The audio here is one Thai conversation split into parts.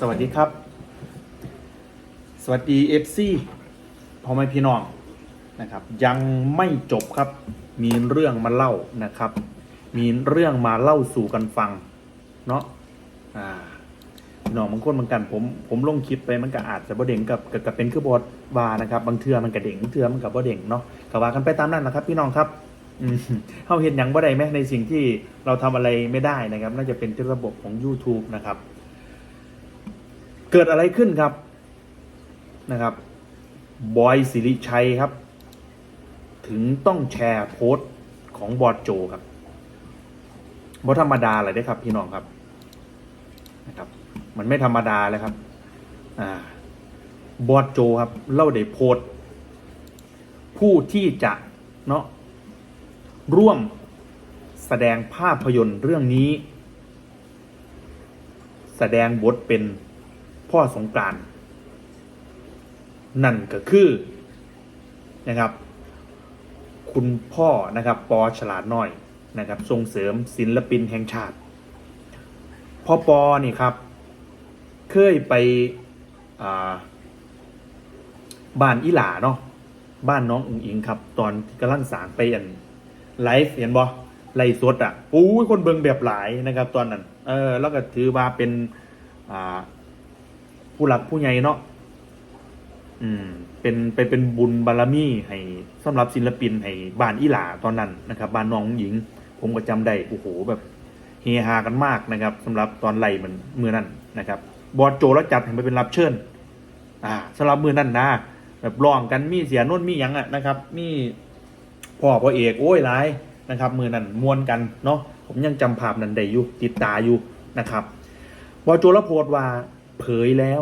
สวัสดีครับ สวัสดีเอฟซีพ่อแม่พี่น้องนะครับ ยังไม่จบครับ มีเรื่องมาเล่านะครับ มีเรื่องมาเล่าสู่กันฟัง เนาะอ่าพี่น้องบางคนบางกันผมผมลงคลิปไปมันก็อาจจะบ่เด่งกับกับเป็นคือบอดวานะครับ บางเทือมันก็เด่งบางเทือมันกับบ่เด่งเนาะก็ว่ากันไปตามนั้นนะครับ พี่น้องครับเขาเห็นอย่างบ่ได้ไหมในสิ่งที่เราทำอะไรไม่ได้นะครับ น่าจะเป็นที่ระบบของ YouTube นะครับ เกิดอะไรขึ้นครับนะครับบอยสิริชัยครับ ถึงต้องแชร์โพสต์ของบอดโจครับบ่ธรรมดาเลยได้ครับ พี่น้องครับนะครับ มันไม่ธรรมดาเลยครับ อ่า บอดโจครับ เล่าได้โพสต์ผู้ที่จะเนาะร่วมแสดงภาพยนตร์เรื่องนี้ แสดงบทเป็น พ่อสงกรานนั่นก็คือนะครับ คุณพ่อนะครับปอฉลาดน้อยนะครับส่งเสริมศิลปินแห่งชาติพ่อปอนี่ครับ เคยไปบ้านอีหลาเนาะบ้านน้องอุ๋งอิงครับ ตอนที่กำลังสางไปอันไลฟ์เห็นบ่ไลฟ์สดอะโอ้ยคนเบิงแบบหลายนะครับ ตอนนั้น เออ แล้วก็ถือว่าเป็นอ่า ผู้หลักผู้ใหญ่เนาะอืม เป็นเป็นเป็นบุญบารมีให้สำหรับศิลปินให้บ้านอีหลาตอนนั้นนะครับ บ้านน้องหญิง ผมก็จำได้โอ้โหแบบเฮฮากันมากนะครับสำหรับตอนไล่มันมือนั้นนะครับ บอสโจแล้วจัดให้มาเป็นรับเชิญ อ่าสำหรับมือนั้นนะแบบร้องกันมีเสียโน่นมีหยังอะนะครับ มีพ่อพ่อเอกโอ้ยหลายนะครับ มือนั้นมวนกันเนาะผมยังจำภาพนั้นได้อยู่ติดตาอยู่นะครับบอโจรโพดว่า เผยแล้ว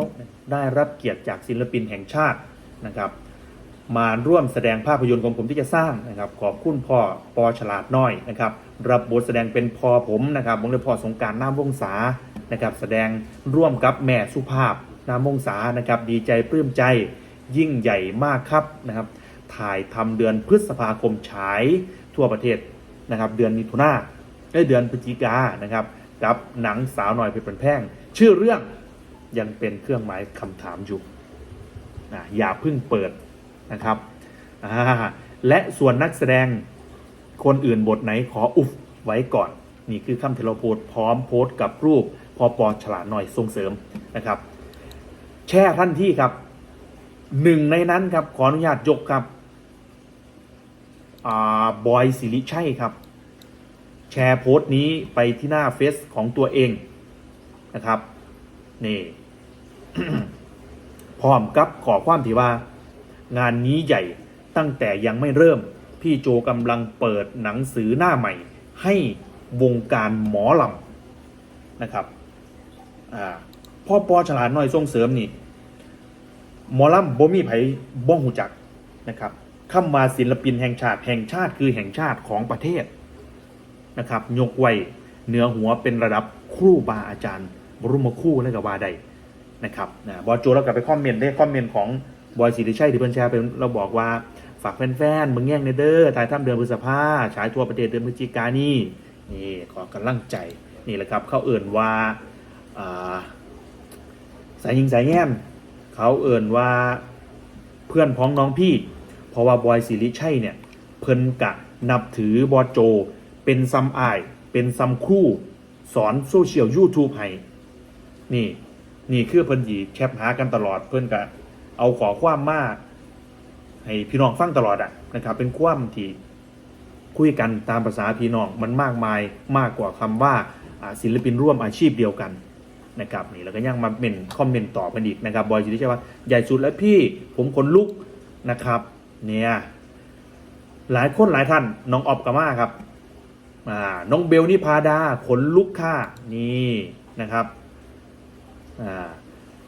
ได้รับเกียรติจากศิลปินแห่งชาตินะครับ มาร่วมแสดงภาพยนตร์ของผมที่จะสร้างนะครับ ขอบคุณพ่อปอฉลาดน้อยนะครับ รับบทแสดงเป็นพ่อผมนะครับผมเลยพ่อสงการน้ำวงศานะครับ แสดงร่วมกับแม่สุภาพน้ำวงศานะครับ ดีใจปลื้มใจยิ่งใหญ่มากครับนะครับ ถ่ายทำเดือนพฤษภาคมฉายทั่วประเทศนะครับ เดือนมิถุนาเอ้เดือนพฤศจิกานะครับ กับหนังสาวหน่อยเพชรเป็นแพ่ง ชื่อเรื่อง ยังเป็นเครื่องหมายคำถามอยู่นะอย่าเพิ่งเปิดนะครับอ่าและส่วนนักแสดงคนอื่นบทไหนขออุบไว้ก่อน นี่คือคำเทเลโพสพร้อมโพสต์กับรูปพอปอฉลาดหน่อยส่งเสริมนะครับ แช่ท่านที่ครับหนึ่งในนั้นครับ ขออนุญาตยกครับอ่าบอยสิริชัยครับ แชร์โพสต์นี้ไปที่หน้าเฟซของตัวเองนะครับ นี่ พร้อมกับขอความที่ว่า งานนี้ใหญ่ตั้งแต่ยังไม่เริ่ม พี่โจกำลังเปิดหนังสือหน้าใหม่ ให้วงการหมอลำนะครับพ่อปอฉลาดน้อยส่งเสริมนี่หมอลำบ่มีไผบ้องหูจักนะครับคำมาศิลปินแห่งชาติแห่งชาติคือแห่งชาติของประเทศนะครับยกไว้เหนือหัวเป็นระดับครูบาอาจารย์บรมครูและกับวาใด นะครับนะบอสโจเรากลับไปคอมเมนต์ได้คอมเมนต์ของบอยสิริชัยที่เพิ่นแชร์เป็นเราบอกว่าฝากแฟนๆมึงแย่งในเด้อถ่ายทำเดือนพฤษภาฉายทั่วประเทศเดือนพฤศจิกานี่นี่ขอกำลังใจนี่แหละครับเขาเอ่นว่าสายยิงสายแง่มเขาเอ่นว่าเพื่อนพ้องน้องพี่ เพราะว่าบอยสิริชัยเนี่ยเพิ่นกะนับถือบอโจ เป็นซัมอาย เป็นซัมคู่ สอนโซเชียลยูทูบให้นี่ นี่คือเพิ่นหยีแคปหากันตลอดเพิ่นกะเอาขอความมาให้พี่น้องฟังตลอดอะนะครับ เป็นความที่คุยกันตามภาษาพี่น้องมันมากมายมากกว่าคำว่าอ่าศิลปินร่วมอาชีพเดียวกันนะครับนี่แล้วก็ยังมาเมนคอมเมนต์ต่อกันอีกนะครับบอยสิริชัยว่าใหญ่สุดแล้วพี่ผมขนลุกนะครับ เนี่ยหลายคนหลายท่านน้องออบกามาครับอ่าน้องเบลนิพาดาขนลุกค่านี่นะครับ อ่า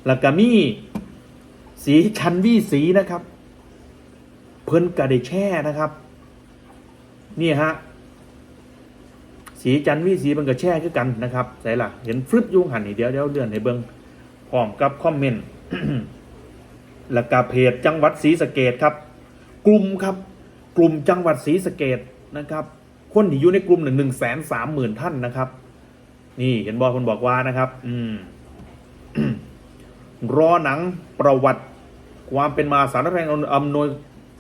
แล้วก็มีสีชันวี่สีนะครับ เพิ่นกระได้แช่นะครับ นี่ฮะสีจันวี่สีมันก็แช่คือกันนะครับใส่ละเห็นฟลึบยุ่งหันนี่เดี๋ยวเดี๋ยวเลื่อนให้เบิ้งพร้อมกับคอมเมนต์แล้วก็เพจจังหวัดศรีสะเกดครับ กลุ่มครับ กลุ่มจังหวัดศรีสะเกดนะครับ คนที่อยู่ในกลุ่มหนึ่งหนึ่งแสนสามหมื่นท่านนะครับ นี่เห็นบอกคนบอกว่านะครับ อืม รอหนังประวัติความเป็นมาสารแรงอำนวย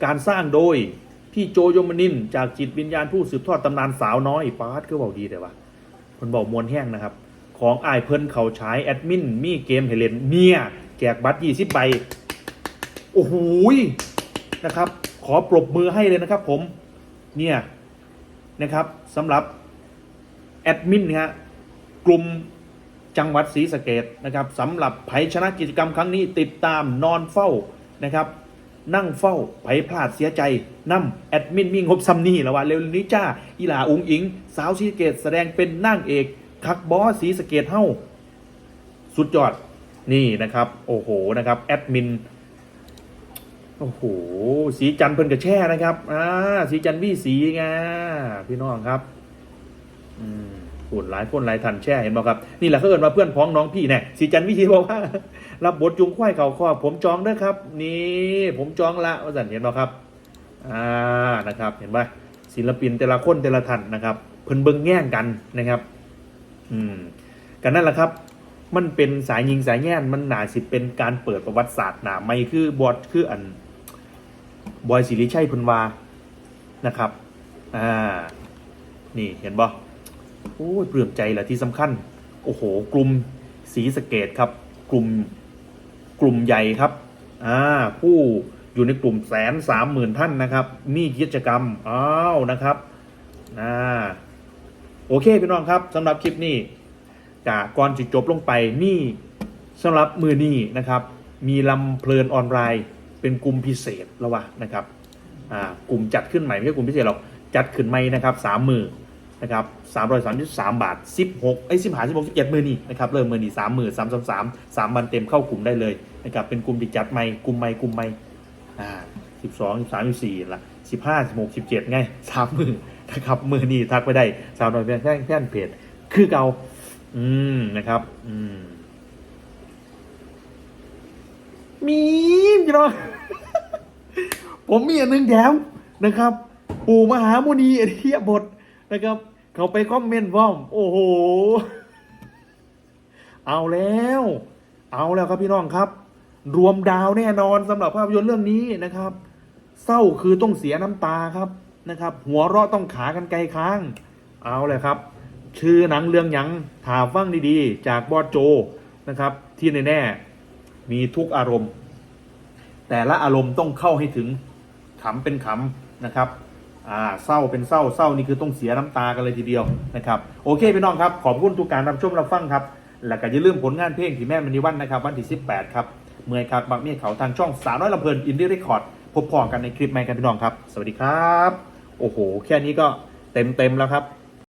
การสร้างโดย พี่โจยมนินจากจิตวิญญาณผู้สืบทอดตำนานสาวน้อยปาร์ตก็บอกดีแต่ว่าคนบอกมวลแห้งนะครับ ของอายเพิ่นเขาใช้แอดมินมีเกมให้เลนเนี่ยแจกบัตร20ใบ โอ้โหนะครับ ขอปรบมือให้เลยนะครับ ผมเนี่ยนะครับสำหรับแอดมินนะฮะกลุ่ม จังหวัดศรีสะเกดนะครับสำหรับไผชนะกิจกรรมครั้งนี้ติดตามนอนเฝ้านะครับ นั่งเฝ้าไผพลาดเสียใจนำแอดมินมีงบซัมนี่แล้วว่าเร็วนี้จ้าอีหลาอุงอิง สาวศรีสะเกดแสดงเป็นนางเอกคักบอสศรีสะเกดเฮ้าสุดยอดนี่นะครับ โอ้โหนะครับแอดมินโอ้โหสีจันเพิ่นกระแช่นะครับอ่าสีจันวี่สีไงพี่น้องครับ อืม พูดหลายคนหลายทันแช่เห็นบ่ครับ นี่แหละเขาเอินมาเพื่อนพ้องน้องพี่เนี่ยสีจันวี่สีบอกว่า รับบทจุงควายเข่าคอผมจองด้อครับ นี่ผมจองละว่าสันเห็นบ่ครับอ่านะครับ เห็นป่ะศิลปินแต่ละคนแต่ละท่านนะครับเพิ่นเบิ่งแง่งกันนะครับ อืมกันนั่นแหละครับ มันเป็นสายยิงสายแง่นมันหนาสิเป็นการเปิดประวัติศาสตร์หนาไม่คือบอดคืออันบอยสิริชัยพุนวานะครับ อ่า นี่เห็นบ่ โอ้ยเปลื่อมใจแหละที่สำคัญ โอ้โห กลุ่มสีสเกตครับ กลุ่มกลุ่มใหญ่ครับอ่าผู้อยู่ในกลุ่มแสนสามหมื่นท่านนะครับมีกิจกรรมอ้าวนะครับอ่าโอเคพี่น้องครับสำหรับคลิปนี้กะก่อนจะจบลงไปนี่สำหรับมือนี้นะครับ มีลำเพลินออนไลน์เป็นกลุ่มพิเศษแล้ววะนะครับอ่ากลุ่มจัดขึ้นใหม่ไม่ใช่กลุ่มพิเศษหรอกจัดขึ้นใหม่นะครับสามมือ นะครับสามร้อยสามสิบสามบาทสิบหกไอ้สิบหาสิบหกสิบเจ็ดมือนี่นะครับเริ่มมือนี่สามหมือสามสามสามสามวันเต็มเข้ากลุ่มได้เลยนะครับเป็นกลุ่มที่จัดใหม่กลุ่มใหม่กลุ่มใหม่อ่าสิบสองสิบสามสิบสี่ละสิบห้าสิบหกสิบเจ็ดไงสามหมือนนะครับมือนี่ทักไปได้สาวน้อยแฟนแฟนแฟนเพจคือเก่าอืมนะครับ อืมมีพี่น้องผมมีอันหนึงแถมนะครับ ปู่มหามุนีอริยบท นะครับ เขาไปคอมเมนต์พร้อมโอ้โห เอาแล้ว เอาแล้วครับพี่น้องครับ รวมดาวแน่นอนสำหรับภาพยนตร์เรื่องนี้นะครับ เศร้าคือต้องเสียน้ำตาครับนะครับ หัวเราะต้องขากันไกลค้าง เอาเลยครับ ชื่อหนังเรื่องหยังถาฟังดีๆ จากบอสโจนะครับ ที่แน่ๆมีทุกอารมณ์ แต่ละอารมณ์ต้องเข้าให้ถึงขำเป็นขำนะครับ อ่าเศร้าเป็นเศร้าเศร้านี่คือต้องเสียน้ำตากันเลยทีเดียวนะครับโอเคพี่น้องครับขอบคุณทุกการรับชมรับฟังครับและก็อย่าลืมผลงานเพลงที่แม่มณีวันนะครับวันที่ 18 ครับเมื่อยคักบักเมียเขาทางช่องสาวน้อยลำเพลินอินดี้เรคคอร์ดพบพอกันในคลิปใหม่กันพี่น้องครับ สวัสดีครับ โอ้โห แค่นี้ก็เต็มเต็มแล้วครับ